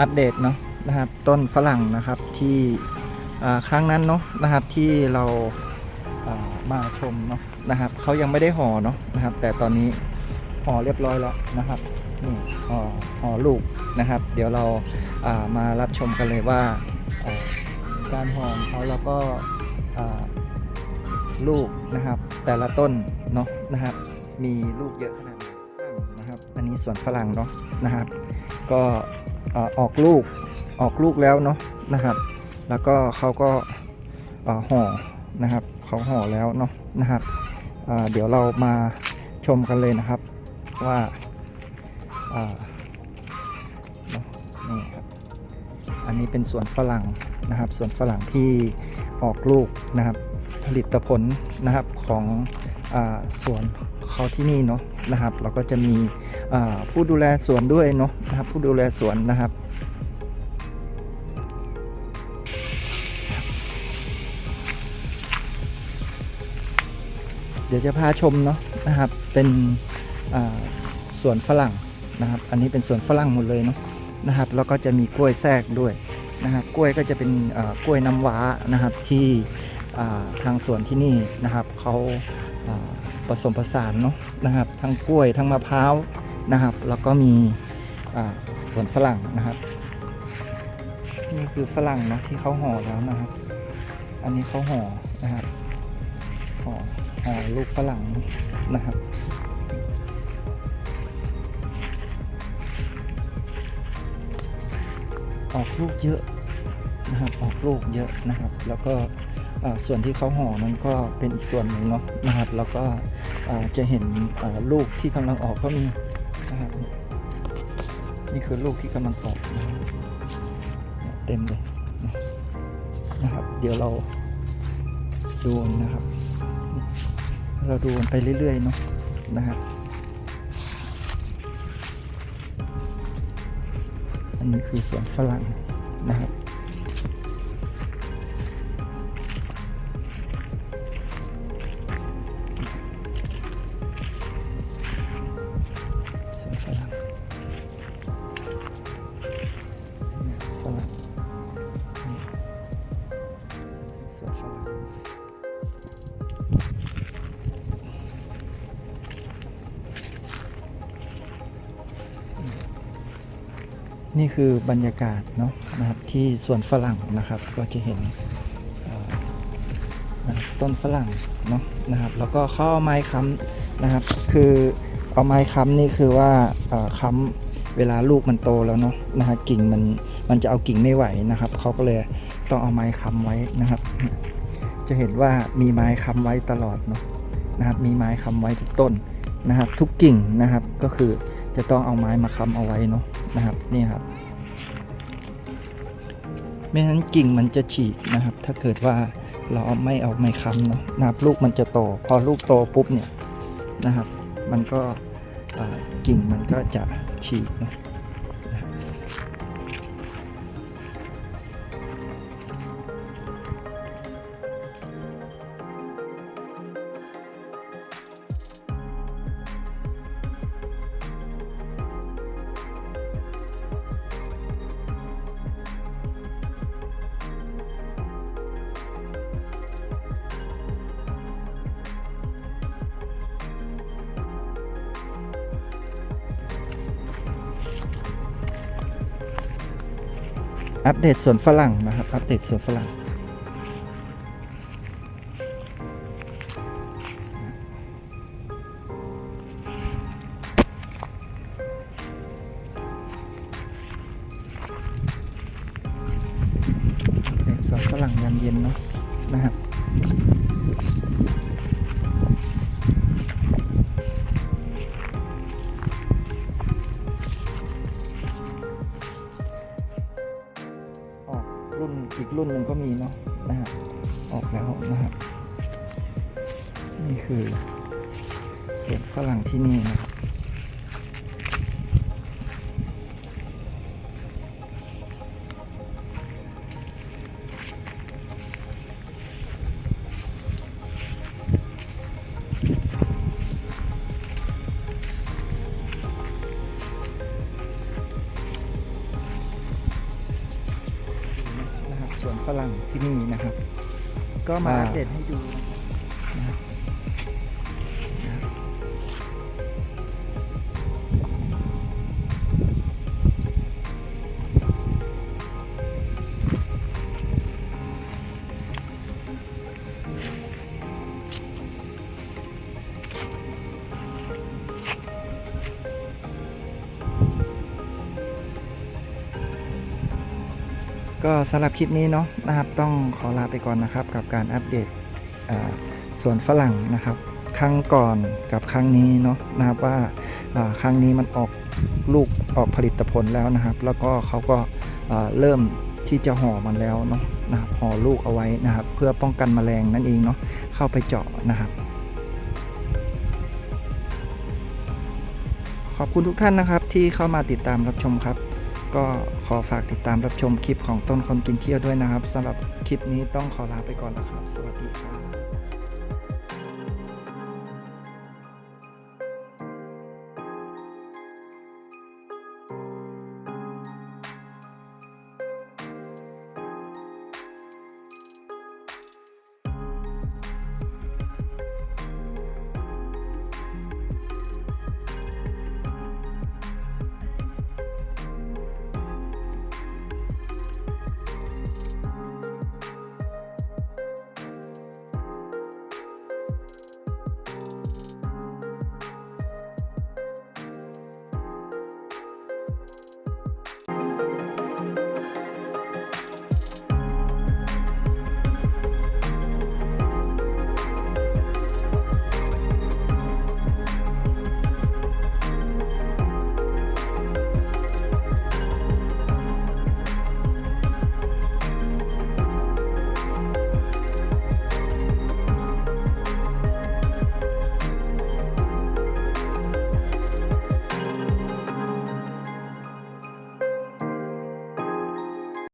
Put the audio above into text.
อัปเดตเนาะนะครับต้นฝรั่งนะครับที่ครั้งนั้นเนาะนะครับที่เราามาชมเนาะนะครับเขายังไม่ได้ห่อเนาะนะครับ แต่ตอนนี้ห่อเรียบร้อยแล้วนะครับนี่ห่อห่อลูกนะครับ เดี๋ยวเราามารับชมกันเลยว่าาการห่อของเขาแล้วก็ลูกนะครับ แต่ละต้นเนาะนะครับ มีลูกเยอะขนาด นะครับ อันนี้สวนฝรั่งเนาะนะครับ ก็ออกลูกออกลูกแล้วเนาะนะครับ แล้วก็เขาก็ห่อนะครับเขาห่อแล้วเนาะนะครับเเดี๋ยวเรามาชมกันเลยนะครับว่าเนี่ยครับอันนี้เป็นสวนฝรั่งนะครับสวนฝรั่งที่ออกลูกนะครับ ผลิตผลนะครับของอสวนเขาที่นี่เนาะนะครับ เราก็จะมี ผู้ดูแลสวนด้วยเนาะนะครับ ผู้ดูแลสวนนะครับ เดี๋ยวจะพาชมเนาะนะครับ เป็นสวนฝรั่งนะครับ อันนี้เป็นสวนฝรั่งหมดเลยเนาะนะครับ แล้วก็จะมีกล้วยแทรกด้วยนะครับ กล้วยก็จะเป็นกล้วยน้ำว้านะครับที่ทางสวนที่นี่นะครับเขาผสมผสานเนาะนะครับ ทั้งกล้วยทั้งมะพร้าว นะครับ แล้วก็มีอ่าสวนฝรั่งนะครับ นี่คือฝรั่งนะที่เขาห่อแล้วนะครับ อันนี้เขาห่อนะครับห่อห่อลูกฝรั่งนะครับออกลูกเยอะนะครับ ออกลูกเยอะนะครับ แล้วก็ส่วนที่เขาห่อนั้นก็เป็นอีกส่วนหนึ่งเนาะนะครับ แล้วก็จะเห็นลูกที่กำลังออกก็มี นะครับนี่คือลูกที่กำลังออกเต็มเลยนะครับ เดี๋ยวเราดูนะครับ เราดูไปเรื่อยๆเนาะนะครับอันนี้คือสวนฝรั่งนะครับ นี่คือบรรยากาศเนาะนะครับที่สวนฝรั่งนะครับก็จะเห็นนะต้นฝรั่งเนาะนะครับแล้วก็เข้าเอาไม้ค้ำนะครับ คือเอาไม้ค้ำนี่คือว่าค้ำเวลาลูกมันโตแล้วเนาะนะฮะกิ่งมันมันจะเอากิ่งไม่ไหวนะครับเขาก็เลยต้องเอาไม้ค้ำไว้นะครับ จะเห็นว่ามีไม้ค้ำไว้ตลอดเนาะนะครับมีไม้ค้ำไว้ทุกต้นนะครับ ทุกกิ่งนะครับก็คือจะต้องเอาไม้มาค้ำเอาไว้เนาะ นะครับนี่ครับไม่งั้นกิ่งมันจะฉีกนะครับ ถ้าเกิดว่าเราไม่เอาไม้ค้ำเนาะนะครับลูกมันจะโต พอลูกโตปุ๊บเนี่ยนะครับ มันก็กิ่งมันก็จะฉีกนะ อัปเดตสวนฝรั่งนะครับ อัปเดตสวนฝรั่งอัปเดสวนฝรั่งยามเย็นเนาะนะครับ รุ่นอีกรุ่นหนึ่งก็มีเนาะนะฮะออกแล้วนะครับนี่คือสวนฝรั่งที่นี่นะครับ ที่นี่นะครับ ก็มาอัปเดตให้ดูนะ ก็สำหรับคลิปนี้เนาะนะครับต้องขอลาไปก่อนนะครับ กับการอัปเดตอ่าสวนฝรั่งนะครับ ครั้งก่อนกับครั้งนี้เนาะนะครับว่าครั้งนี้มันออกลูกออกผลิตผลแล้วนะครับ แล้วก็เขาก็เริ่มที่จะห่อมันแล้วเนาะนะครับห่อลูกเอาไว้นะครับ เพื่อป้องกันแมลงนั่นเองเนาะเข้าไปเจาะนะครับ ขอบคุณทุกท่านนะครับที่เข้ามาติดตามรับชมครับ ก็ขอฝากติดตามรับชมคลิปของต้นคนกินเที่ยวด้วยนะครับสำหรับคลิปนี้ต้องขอลาไปก่อนแล้วครับ สวัสดีครับ